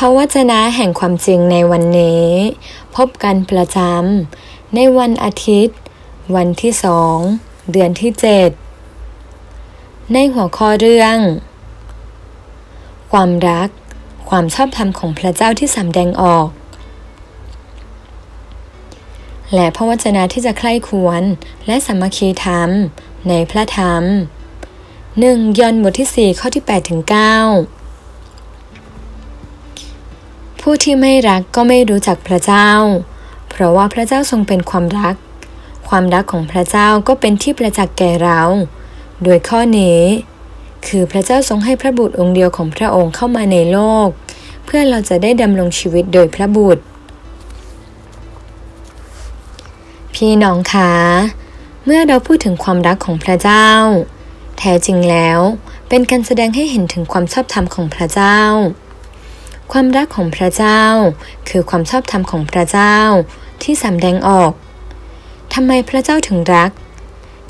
พระวจนะแห่งความจริงในวันนี้ พบกันประจำในวันอาทิตย์ วันที่สองเดือนที่เจ็ดในหัวข้อเรื่อง ความรัก ความชอบธรรมของพระเจ้าที่สำแดงออก และพระวจนะที่จะใคร่ควรและสามัคคีธรรมในพระธรรมหนึ่งยอห์นบทที่4ข้อที่8ถึง9 ผู้ที่ไม่รักก็ไม่รู้จักพระเจ้า เพราะว่าพระเจ้าทรงเป็นความรัก ความรักของพระเจ้าก็เป็นที่ประจักษ์แก่เรา โดยข้อนี้ คือพระเจ้าทรงให้พระบุตรองค์เดียวของพระองค์เข้ามาในโลก เพื่อเราจะได้ดำรงชีวิตโดยพระบุตร พี่น้องคะเมื่อเราพูดถึงความรักของพระเจ้า แท้จริงแล้วเป็นการแสดงให้เห็นถึงความชอบธรรมของพระเจ้า ความรักของพระเจ้า คือความชอบธรรมของพระเจ้าที่สำแดงออกทำไมพระเจ้าถึงรัก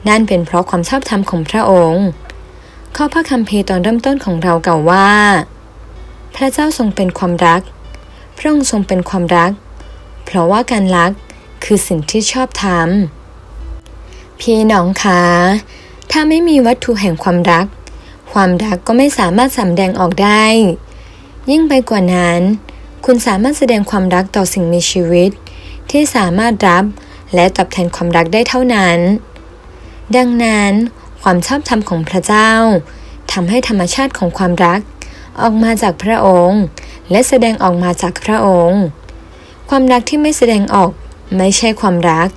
นั่นเป็นเพราะความชอบธรรมของพระองค์ ข้อพระคัมภีร์ตอนเริ่มต้นของเรากล่าวว่า พระเจ้าทรงเป็นความรัก พระองค์ทรงเป็นความรัก เพราะว่าการรักคือสิ่งที่ชอบทำพี่น้องคะถ้าไม่มีวัตถุแห่งความรัก ความรักก็ไม่สามารถสำแดงออกได้ ยิ่งไปกว่านั้น คุณสามารถแสดงความรักต่อสิ่งมีชีวิต ที่สามารถรับและตอบแทนความรักได้เท่านั้น ดังนั้น ความชอบธรรมของพระเจ้าทำให้ธรรมชาติของความรัก ออกมาจากพระองค์ และแสดงออกมาจากพระองค์ ความรักที่ไม่แสดงออกไม่ใช่ความรัก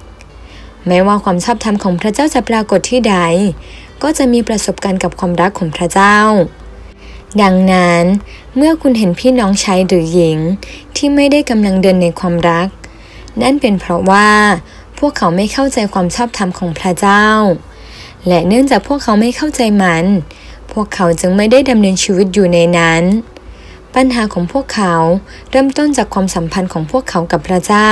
แม้ว่าความชอบธรรมของพระเจ้าจะปรากฏที่ใด ก็จะมีประสบการณ์กับความรักของพระเจ้า ดังนั้นเมื่อคุณเห็นพี่น้องชายหรือหญิงที่ไม่ได้กำลังเดินในความรัก นั่นเป็นเพราะว่า พวกเขาไม่เข้าใจความชอบธรรมของพระเจ้า และเนื่องจากพวกเขาไม่เข้าใจมัน พวกเขาจึงไม่ได้ดำเนินชีวิตอยู่ในนั้น ปัญหาของพวกเขาเริ่มต้นจากความสัมพันธ์ของพวกเขากับพระเจ้า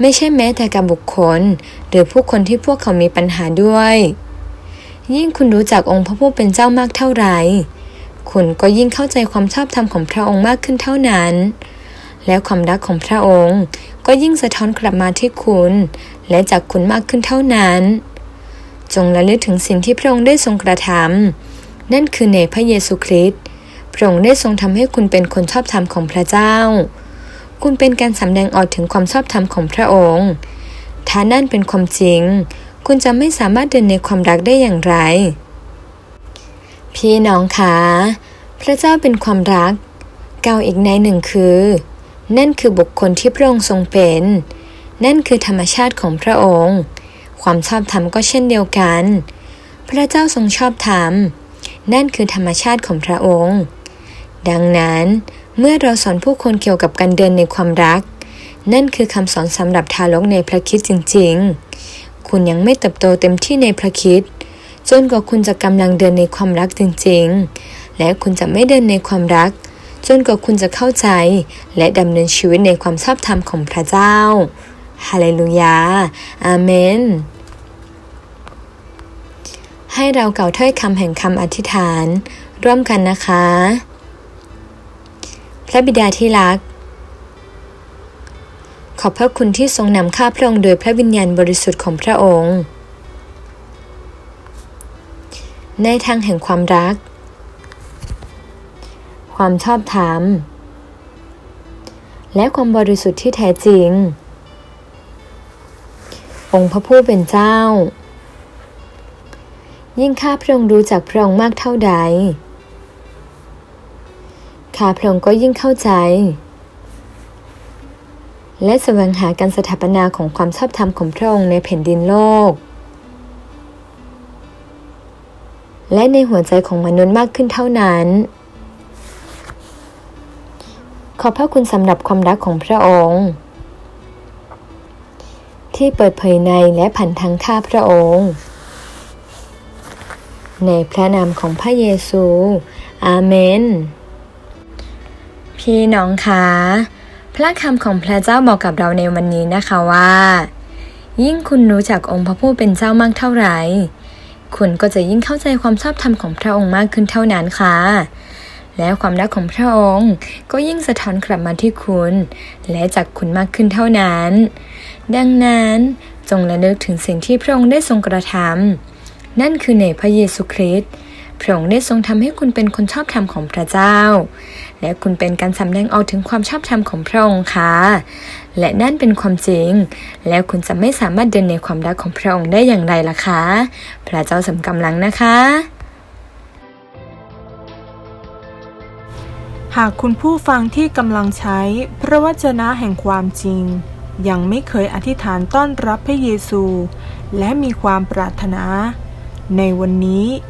ไม่ใช่แม้แต่กับบุคคล หรือผู้คนที่พวกเขามีปัญหาด้วย ยิ่งคุณรู้จักองค์พระผู้เป็นเจ้ามากเท่าไหร่ คุณก็ยิ่งเข้าใจความชอบธรรมของพระองค์มากขึ้นเท่านั้น แล้วความรักของพระองค์ก็ยิ่งสะท้อนกลับมาที่คุณ และจากคุณมากขึ้นเท่านั้น จงระลึกถึงสิ่งที่พระองค์ได้ทรงกระทำนั่นคือในพระเยซูคริสต์พระองค์ได้ทรงทำให้คุณเป็นคนชอบธรรมของพระเจ้า คุณเป็นการสำแดงออกถึงความชอบธรรมของพระองค์ ถ้านั่นเป็นความจริง คุณจะไม่สามารถเดินในความรักได้อย่างไร พี่น้องคะพระเจ้าเป็นความรัก เก่าอีกในหนึ่งคือ นั่นคือบุคคลที่พระองค์ทรงเป็น นั่นคือธรรมชาติของพระองค์ ความชอบธรรมก็เช่นเดียวกัน พระเจ้าทรงชอบธรรม นั่นคือธรรมชาติของพระองค์ ดังนั้นเมื่อเราสอนผู้คนเกี่ยวกับการเดินในความรัก นั่นคือคำสอนสำหรับทารกในพระคิดจริง ๆ คุณยังไม่เติบโตเต็มที่ในพระคิด จนกว่าคุณจะกำลังเดินในความรักจริงๆ และคุณจะไม่เดินในความรัก จนกว่าคุณจะเข้าใจ และดำเนินชีวิตในความชอบธรรมของพระเจ้า ฮาเลลูยา อาเมน ให้เราเก่าถ้อยคำแห่งคำอธิษฐาน ร่วมกันนะคะ พระบิดาที่รักขอบพระคุณที่ทรงนำข้าพระองค์โดยพระวิญญาณบริสุทธิ์ของพระองค์ ในทางแห่งความรัก ความชอบธรรม และความบริสุทธิ์ที่แท้จริง องค์พระผู้เป็นเจ้า ยิ่งข้าพระองค์รู้จักพระองค์มากเท่าใด ข้าพระองค์ก็ยิ่งเข้าใจ และแสวงหาการสถาปนาของความชอบธรรมของพระองค์ในแผ่นดินโลก และในหัวใจของมนุษย์มากขึ้นเท่านั้น ขอบพระคุณสำหรับความรักของพระองค์ ที่เปิดเผยในและผ่านทางข้าพระองค์ ในพระนามของพระเยซู อาเมน พี่น้องคะพระคำของพระเจ้าบอกกับเราในวันนี้นะคะว่า ยิ่งคุณรู้จักองค์พระผู้เป็นเจ้ามากเท่าไหร่ คุณก็จะยิ่งเข้าใจความชอบธรรมของพระองค์มากขึ้นเท่านั้นค่ะ และความรักของพระองค์ก็ยิ่งสะท้อนกลับมาที่คุณ และจากคุณมากขึ้นเท่านั้น ดังนั้นจงระลึกถึงสิ่งที่พระองค์ได้ทรงกระทำนั่นคือในพระเยซูคริสต์ พระองค์ได้ทรงทำให้คุณเป็นคนชอบธรรมของพระเจ้า และคุณเป็นการสำแดงออกถึงความชอบธรรมของพระองค์ค่ะ และนั่นเป็นความจริง แล้วคุณจะไม่สามารถเดินในความรักของพระองค์ได้อย่างไรล่ะคะ พระเจ้าสำกำลังนะคะ หากคุณผู้ฟังที่กำลังใช้พระวจนะแห่งความจริง ยังไม่เคยอธิษฐานต้อนรับพระเยซู และมีความปรารถนา ในวันนี้